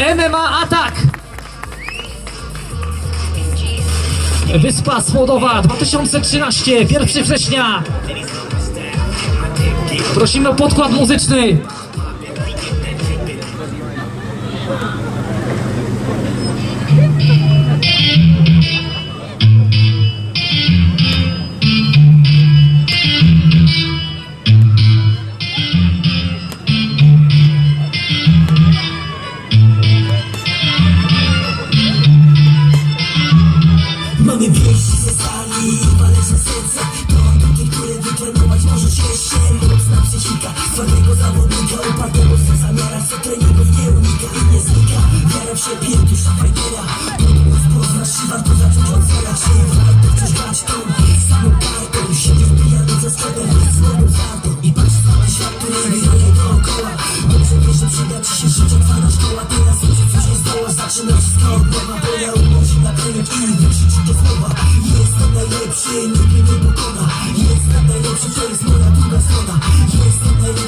MMA Atak! Wyspa Słodowa 2013, 1 września. Prosimy o podkład muzyczny. Możesz jeszcze Mocna psychika, twardego zawodnika Upartego w swych zamiarach, co treningów nie unika I nie znika, wiara w siebie, dusza fajtera. Podłóż poznasz i warto zacząć od zera Czy warto wciąż grać tą. Samą kartą Siedzisz pijany ze sklepem, z nogą warto I patrz cały świat, który wiruje dookoła. Dobrze wiesz, że przyda ci się życie, twarda szkoła. Teraz już coś nie zdoła, zaczyna wszystko od nowa. Bo ja unosi na trening i wykrzycz te słowa. Jestem najlepszy, mnie nie pokona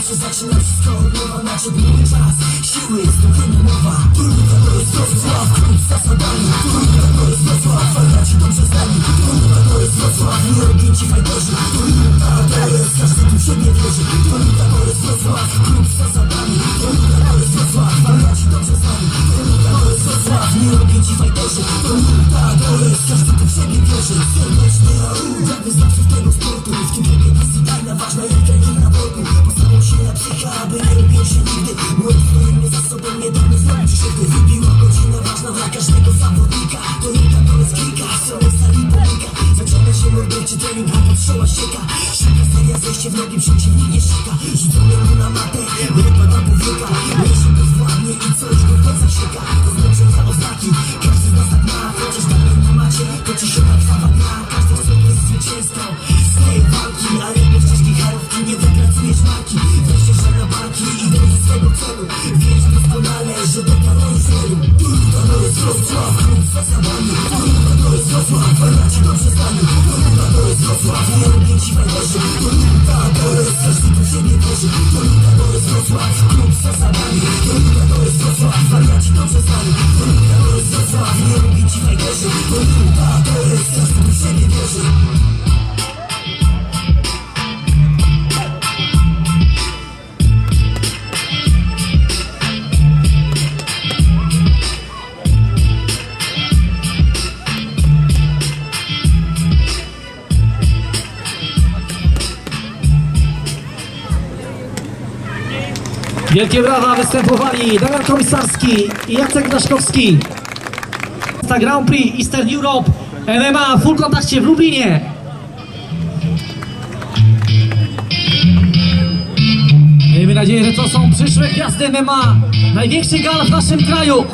Najlepszy, zaczynam wszystko od nowa Nadszedł mój czas, siły, zdrowia mowa Trójka to jest Wrocław, klub z zasadami Trójka to jest Wrocław, wariaci dobrze znani Trójka to jest Wrocław, nieogięci fajterzy. Trójka to jest, każdy tu siebie wierzy. Trójka to jest Wrocław, klub z zasadami. Trójka to jest Wrocław, wariaci dobrze znani Trójka to jest Wrocław, nieogięci fajterzy. Trójka to jest, każdy tu siebie wierzy. Serdecznie AU, dla wyznawców tego sportu seria, zejście w nogi, przeciwnik nie szyka Rzucony mu na matę, wypada powieka Leży bezwładnie i coś go w plecach sieka To za oznaki, każdy z nas tak ma. Chociaż dalej nie macie, toczy się ta trwa gra Każdy chce być zwycięzcą z tej walki Ale bez ciężkiej harówki nie wypracujesz marki. Weźcie się na barki i dąż do swego celu. Wiesz doskonale, że dotarłeś celu. Turka to jest Wrocław, klub z zasadami Turka to jest dobrze znani Turka to Wrocław, nierobięci fajterzy Turka to jest, każdy tu w siebie wierzy to jest Wrocław, klub z zasadami to jest Wrocław, wariaci dobrze znani to jest Wrocław, nierobięci fajterzy Turka to jest, każdy tu w siebie wierzy Wielkie brawa występowali Damian Komisarski i Jacek Daszkowski. Na Grand Prix Eastern Europe MMA w full kontakcie w Lublinie. Miejmy nadzieję, że to są przyszłe gwiazdy MMA. Największy gal w naszym kraju.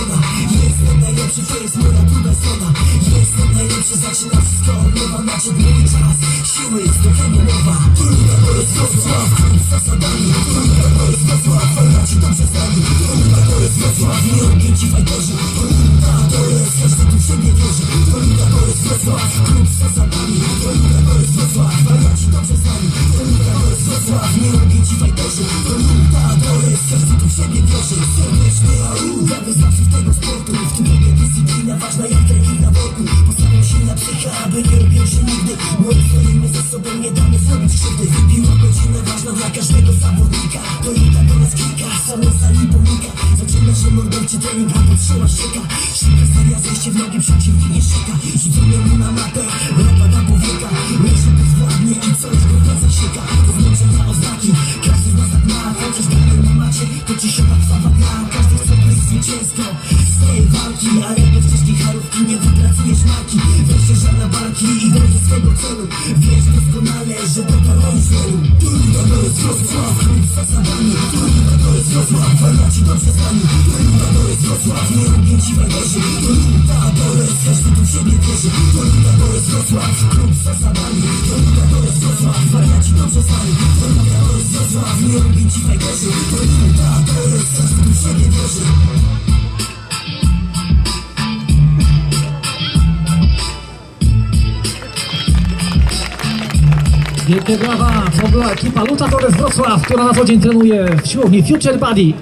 Nie pokona Jestem najlepszy, to jest moja druga strona. Jestem najlepszy, zaczynam wszystko od nowa. Nadszedł mój czas, siły, zdrowia mowa Trójka to jest Wrocław, z zasadami Trójka to jest Wrocław, fajnaci dobrze znani Trójka to jest Wrocław, nieogięci fajterzy Trójka to jest, każdy tu w siebie wierzy. Trójka to jest Wrocław, klub z zasadami. Trójka to jest Wrocław, fajnaci dobrze znani Trójka to jest Wrocław, nieogięci fajterzy Trójka jest, każdy tu w siebie wierzy. Serdecznie AU, dla wyznawców tego sportu. W tym biegnie dyscyplina ważna jak trening na worku Postawią się na psycha, aby nie robił się nigdy. Młody stoimy ze sobą, nie damy zrobić krzywdy. Wybiła godzina ważna dla każdego zawodnika. To jedna to jest kilka, są na sali pomnika Zaczyna się morderczy trening, a podstrzała ścieka. Szybka seria, zejście w nogi, przeciwnik nie szyka Rzucony mu na dobrze znani To Wrocław, nie ugięci fajderzy To Luda to jest, każdy tu w siebie wierzy To Wrocław, klub z zasadami To Wrocław, wariaci To Wrocław, nie ugięci fajderzy To Luda to jest, każdy tu w siebie wierzy Wielkie brawa, to była ekipa Luta Torres Wrocław, która na co dzień trenuje w siłowni Future Body.